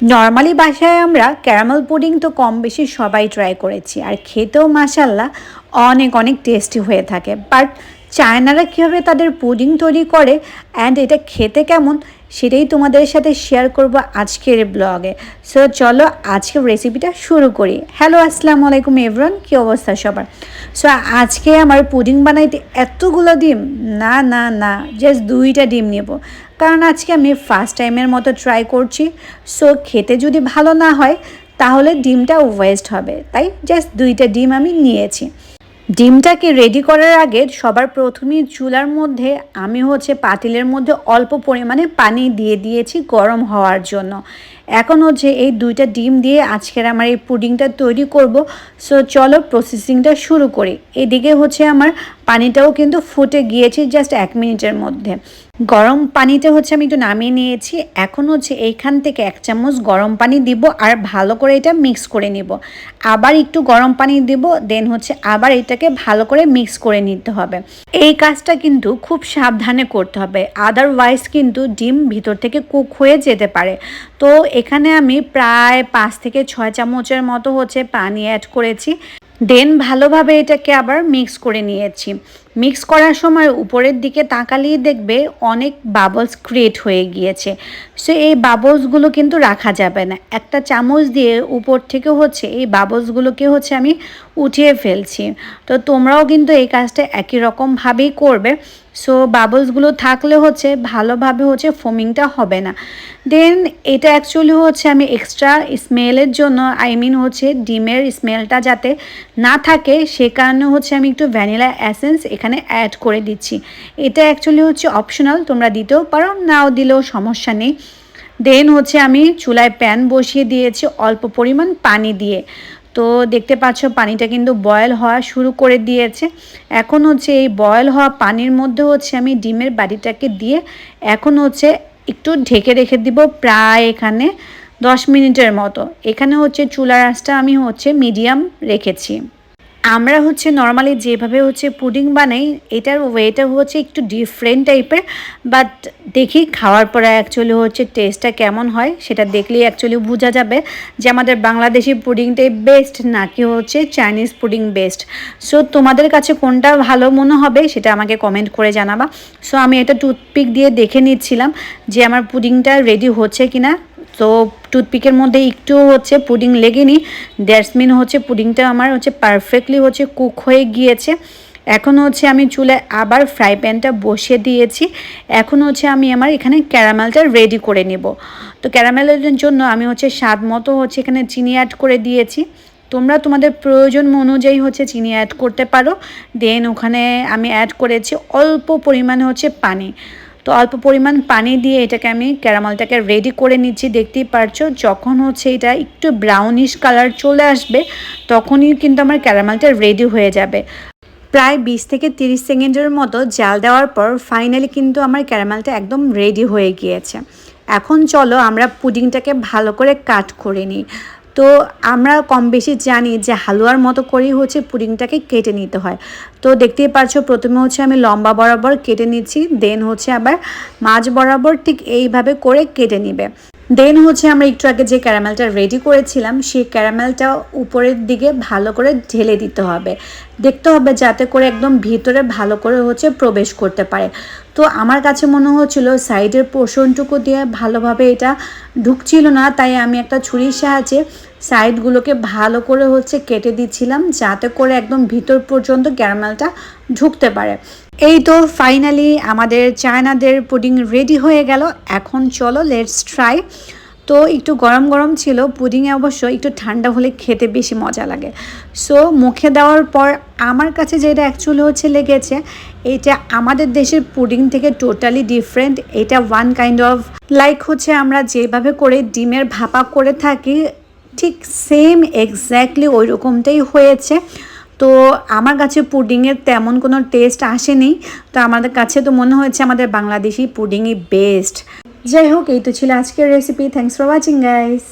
Normally বাসায় আমরা caramel pudding তো কম বেশি সবাই ট্রাই করেছি, আর খেতেও মাসাল্লাহ অনেক অনেক টেস্টি হয়ে থাকে। বাট চায়নারা কীভাবে তাদের পুডিং তৈরি করে অ্যান্ড এটা খেতে কেমন সেটাই তোমাদের সাথে শেয়ার করব আজকের ব্লগে সো চলো আজকের রেসিপিটা শুরু করি। হ্যালো আসসালামু আলাইকুম এভরন কী অবস্থা সবার? সো আজকে আমার পুডিং বানাইতে এতগুলো ডিম, না না না জাস্ট দুইটা ডিম নেব। কারণ আজকে আমি ফার্স্ট টাইমের মতো ট্রাই করছি। সো খেতে যদি ভালো না হয়, তাহলে ডিমটা ওয়েস্ট হবে। তাই জাস্ট দুইটা ডিম আমি নিয়েছি। ডিমটাকে রেডি করার আগে সবার প্রথমেই চুলার মধ্যে, আমি হচ্ছে পাতিলের মধ্যে অল্প পরিমাণে পানি দিয়ে দিয়েছি গরম হওয়ার জন্য। এখন হচ্ছে এই দুইটা ডিম দিয়ে আজকের আমার এই পুডিংটা তৈরি করব। সো চলো প্রসেসিংটা শুরু করি। এদিকে হচ্ছে আমার পানিটাও কিন্তু ফুটে গিয়েছে জাস্ট এক মিনিটের মধ্যে। গরম পানিতে হচ্ছে আমি একটু নামিয়ে নিয়েছি। এখন হচ্ছে এইখান থেকে এক চামচ গরম পানি দিব আর ভালো করে এটা মিক্স করে নিব। আবার একটু গরম পানি দিব দেন হচ্ছে আবার এটাকে ভালো করে মিক্স করে নিতে হবে। এই কাজটা কিন্তু খুব সাবধানে করতে হবে। আদারওয়াইজ কিন্তু ডিম ভিতর থেকে কুক হয়ে যেতে পারে। তো এখানে আমি প্রায় পাঁচ থেকে ছয় চামচের মতো হচ্ছে পানি অ্যাড করেছি। দেন ভালোভাবে এটাকে আবার মিক্স করে নিয়েছি। মিক্স করার সময় উপরের দিকে তাকালেই দেখবে অনেক বাবলস ক্রিয়েট হয়ে গিয়েছে। সো এই বাবলসগুলো কিন্তু রাখা যাবে না। একটা চামচ দিয়ে উপর থেকে হচ্ছে এই বাবলসগুলোকে হচ্ছে আমি উঠিয়ে ফেলছি। তো তোমরাও কিন্তু এই কাজটা একই রকমভাবেই করবে। সো বাবলসগুলো থাকলে হচ্ছে ভালোভাবে হচ্ছে ফোমিংটা হবে না। দেন এটা অ্যাকচুয়ালি হচ্ছে আমি এক্সট্রা স্মেলের জন্য আই মিন হচ্ছে ডিমের স্মেলটা যাতে না থাকে, সে কারণে হচ্ছে আমি একটু ভ্যানিলা অ্যাসেন্স এখানে অ্যাড করে দিচ্ছি। এটা অ্যাকচুয়ালি হচ্ছে অপশনাল তোমরা দিতেও পারো, নাও দিলেও সমস্যা নেই। দেন হচ্ছে আমি চুলায় প্যান বসিয়ে দিয়েছি অল্প পরিমাণ পানি দিয়ে। তো দেখতে পাচ্ছ পানিটা কিন্তু বয়েল হওয়া শুরু করে দিয়েছে। এখন হচ্ছে এই বয়েল হওয়া পানির মধ্যে হচ্ছে আমি ডিমের বাড়িটাকে দিয়ে এখন হচ্ছে একটু ঢেকে রেখে দিব প্রায় এখানে দশ মিনিটের মতো। এখানে হচ্ছে চুলার আঁচটা আমি হচ্ছে মিডিয়াম রেখেছি। আমরা হচ্ছে নর্মালি যেভাবে হচ্ছে পুডিং বানাই, এটার ওয়েটা হচ্ছে একটু ডিফারেন্ট টাইপের বাট দেখি খাওয়ার পরে অ্যাকচুয়ালি হচ্ছে টেস্টটা কেমন হয়, সেটা দেখলেই অ্যাকচুয়ালি বোঝা যাবে যে আমাদের বাংলাদেশি পুডিংটাই বেস্ট নাকি হচ্ছে চাইনিজ পুডিং বেস্ট সো তোমাদের কাছে কোনটা ভালো মনে হবে সেটা আমাকে কমেন্ট করে জানাবা। সো আমি এটা টুথপিক দিয়ে দেখে নিচ্ছিলাম যে আমার পুডিংটা রেডি হচ্ছে কিনা। তো টুথপিকের মধ্যে একটু হচ্ছে পুডিং লেগেনি দ্যাটস মিন হচ্ছে পুডিংটা আমার হচ্ছে পারফেক্টলি হচ্ছে কুক হয়ে গিয়েছে। এখন হচ্ছে আমি চুলে আবার ফ্রাই প্যানটা বসিয়ে দিয়েছি। এখন হচ্ছে আমি আমার এখানে ক্যারামেলটা রেডি করে নেব। তো ক্যারামেলের জন্য আমি হচ্ছে স্বাদ মতো হচ্ছে এখানে চিনি অ্যাড করে দিয়েছি। তোমরা তোমাদের প্রয়োজন অনুযায়ী হচ্ছে চিনি অ্যাড করতে পারো। দেন ওখানে আমি অ্যাড করেছি অল্প পরিমাণে হচ্ছে পানি। তো অল্প পরিমাণ পানি দিয়ে এটাকে আমি ক্যারামেলটাকে রেডি করে নিচ্ছি। দেখতেই পারছ, যখন হচ্ছে এটা একটু ব্রাউনিশ কালার চলে আসবে, তখনই কিন্তু আমার ক্যারামেলটা রেডি হয়ে যাবে। প্রায় বিশ থেকে তিরিশ সেকেন্ডের মতো জাল দেওয়ার পর ফাইনালি কিন্তু আমার ক্যারামেলটা একদম রেডি হয়ে গিয়েছে। এখন চলো আমরা পুডিংটাকে ভালো করে কাট করে নিই। তো আমরা কম বেশি জানি যে হালুয়ার মতো করেই হচ্ছে পুডিংটাকে কেটে নিতে হয়। তো দেখতেই পারছ, প্রথমে হচ্ছে আমি লম্বা বরাবর কেটে নিচ্ছি দেন হচ্ছে আবার মাছ বরাবর ঠিক এইভাবে করে কেটে নিবে। দেন হচ্ছে আমরা একটু আগে যে ক্যারামেলটা রেডি করেছিলাম, সেই ক্যারামেলটা উপরের দিকে ভালো করে ঢেলে দিতে হবে। দেখতে হবে যাতে করে একদম ভিতরে ভালো করে হচ্ছে প্রবেশ করতে পারে। তো আমার কাছে মনে হচ্ছিল সাইডের পোষণটুকু দিয়ে ভালোভাবে এটা ঢুকছিল না, তাই আমি একটা ছুরির সাহায্যে সাইডগুলোকে ভালো করে হচ্ছে কেটে দিচ্ছিলাম যাতে করে একদম ভিতর পর্যন্ত ক্যারামেলটা ঢুকতে পারে। এই তো ফাইনালি আমাদের চায়নাদের পুডিং রেডি হয়ে গেল। এখন চলো লেটস ট্রাই তো একটু গরম গরম ছিল পুডিংয়ে অবশ্য একটু ঠান্ডা হলে খেতে বেশি মজা লাগে। সো মুখে দেওয়ার পর আমার কাছে যেটা অ্যাকচুয়ালি হচ্ছে লেগেছে, এটা আমাদের দেশের পুডিং থেকে টোটালি ডিফারেন্ট এটা ওয়ান কাইন্ড অফ লাইক হচ্ছে আমরা যেভাবে করে ডিমের ভাপা করে থাকি, ঠিক সেম এক্স্যাক্টলি ওই রকমটাই হয়েছে। তো আমার কাছে পুডিংয়ের তেমন কোনো টেস্ট আসেনি। তো আমাদের কাছে তো মনে হয়েছে আমাদের বাংলাদেশি পুডিংই বেস্ট যাই হোক এই তো ছিল আজকের recipe thanks for watching guys